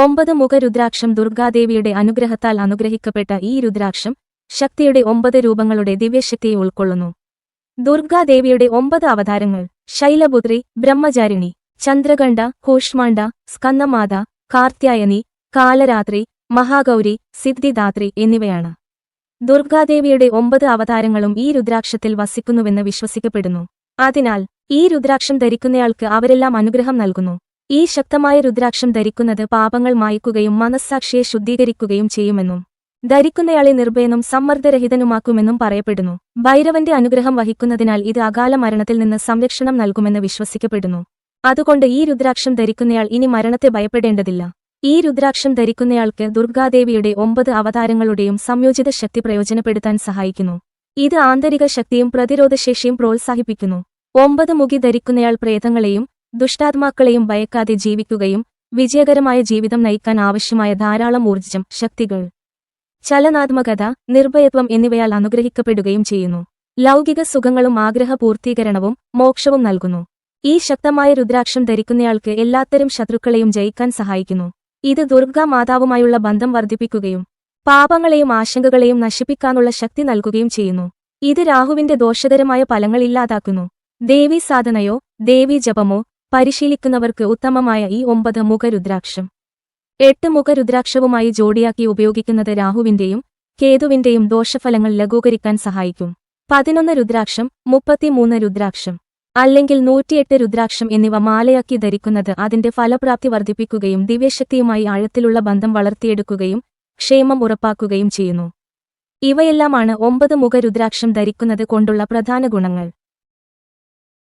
ഒമ്പത് മുഖ രുദ്രാക്ഷം ദുർഗാദേവിയുടെ അനുഗ്രഹത്താൽ അനുഗ്രഹിക്കപ്പെട്ട ഈ രുദ്രാക്ഷം ശക്തിയുടെ ഒമ്പത് രൂപങ്ങളുടെ ദിവ്യശക്തിയെ ഉൾക്കൊള്ളുന്നു. ദുർഗാദേവിയുടെ ഒമ്പത് അവതാരങ്ങൾ ശൈലപുത്രി ബ്രഹ്മചാരിണി ചന്ദ്രകണ്ഠ കൂഷ്മാണ്ഡ സ്കന്ദമാത കാർത്യായനി കാലരാത്രി മഹാഗൗരി സിദ്ധിദാത്രി എന്നിവയാണ്. ദുർഗാദേവിയുടെ ഒമ്പത് അവതാരങ്ങളും ഈ രുദ്രാക്ഷത്തിൽ വസിക്കുന്നുവെന്ന് വിശ്വസിക്കപ്പെടുന്നു. അതിനാൽ ഈ രുദ്രാക്ഷം ധരിക്കുന്നയാൾക്ക് അവരെല്ലാം അനുഗ്രഹം നൽകുന്നു. ഈ ശക്തമായ രുദ്രാക്ഷം ധരിക്കുന്നത് പാപങ്ങൾ മായ്ക്കുകയും മനസ്സാക്ഷിയെ ശുദ്ധീകരിക്കുകയും ചെയ്യുമെന്നും ധരിക്കുന്നയാളെ നിർഭയനും സമ്മർദ്ദരഹിതനുമാക്കുമെന്നും പറയപ്പെടുന്നു. ഭൈരവന്റെ അനുഗ്രഹം വഹിക്കുന്നതിനാൽ ഇത് അകാല മരണത്തിൽ നിന്ന് സംരക്ഷണം നൽകുമെന്ന് വിശ്വസിക്കപ്പെടുന്നു. അതുകൊണ്ട് ഈ രുദ്രാക്ഷം ധരിക്കുന്നയാൾ ഇനി മരണത്തെ ഭയപ്പെടേണ്ടതില്ല. ഈ രുദ്രാക്ഷം ധരിക്കുന്നയാൾക്ക് ദുർഗാദേവിയുടെ ഒമ്പത് അവതാരങ്ങളുടെയും സംയോജിത ശക്തി പ്രയോജനപ്പെടുത്താൻ സഹായിക്കുന്നു. ഇത് ആന്തരിക ശക്തിയും പ്രതിരോധശേഷിയും പ്രോത്സാഹിപ്പിക്കുന്നു. ഒമ്പത് മുഖി ധരിക്കുന്നയാൾ പ്രേതങ്ങളെയും ദുഷ്ടാത്മാക്കളെയും ഭയക്കാതെ ജീവിക്കുകയും വിജയകരമായ ജീവിതം നയിക്കാൻ ആവശ്യമായ ധാരാളം ഊർജം ശക്തികൾ ചലനാത്മകത നിർഭയത്വം എന്നിവയാൽ അനുഗ്രഹിക്കപ്പെടുകയും ചെയ്യുന്നു. ലൗകിക സുഖങ്ങളും ആഗ്രഹ പൂർത്തീകരണവും മോക്ഷവും നൽകുന്നു. ഈ ശക്തമായ രുദ്രാക്ഷം ധരിക്കുന്നയാൾക്ക് എല്ലാത്തരം ശത്രുക്കളെയും ജയിക്കാൻ സഹായിക്കുന്നു. ഇത് ദുർഗാ മാതാവുമായുള്ള ബന്ധം വർദ്ധിപ്പിക്കുകയും പാപങ്ങളെയും ആശങ്കകളെയും നശിപ്പിക്കാനുള്ള ശക്തി നൽകുകയും ചെയ്യുന്നു. ഇത് രാഹുവിന്റെ ദോഷകരമായ ഫലങ്ങൾ ഇല്ലാതാക്കുന്നു. ദേവീ സാധനയോ ദേവീ ജപമോ പരിശീലിക്കുന്നവർക്ക് ഉത്തമമായ ഈ ഒമ്പത് മുഖരുദ്രാക്ഷം. എട്ട് മുഖരുദ്രാക്ഷവുമായി ജോഡിയാക്കി ഉപയോഗിക്കുന്നത് രാഹുവിന്റെയും കേതുവിന്റെയും ദോഷഫലങ്ങൾ ലഘൂകരിക്കാൻ സഹായിക്കും. പതിനൊന്ന് രുദ്രാക്ഷം മുപ്പത്തിമൂന്ന് രുദ്രാക്ഷം. അല്ലെങ്കിൽ നൂറ്റിയെട്ട് രുദ്രാക്ഷം എന്നിവ മാലയാക്കി ധരിക്കുന്നത് അതിന്റെ ഫലപ്രാപ്തി വർദ്ധിപ്പിക്കുകയും ദിവ്യശക്തിയുമായി ആഴത്തിലുള്ള ബന്ധം വളർത്തിയെടുക്കുകയും ക്ഷേമം ഉറപ്പാക്കുകയും ചെയ്യുന്നു. ഇവയെല്ലാമാണ് ഒമ്പത് മുഖ രുദ്രാക്ഷം ധരിക്കുന്നത് കൊണ്ടുള്ള പ്രധാന ഗുണങ്ങൾ.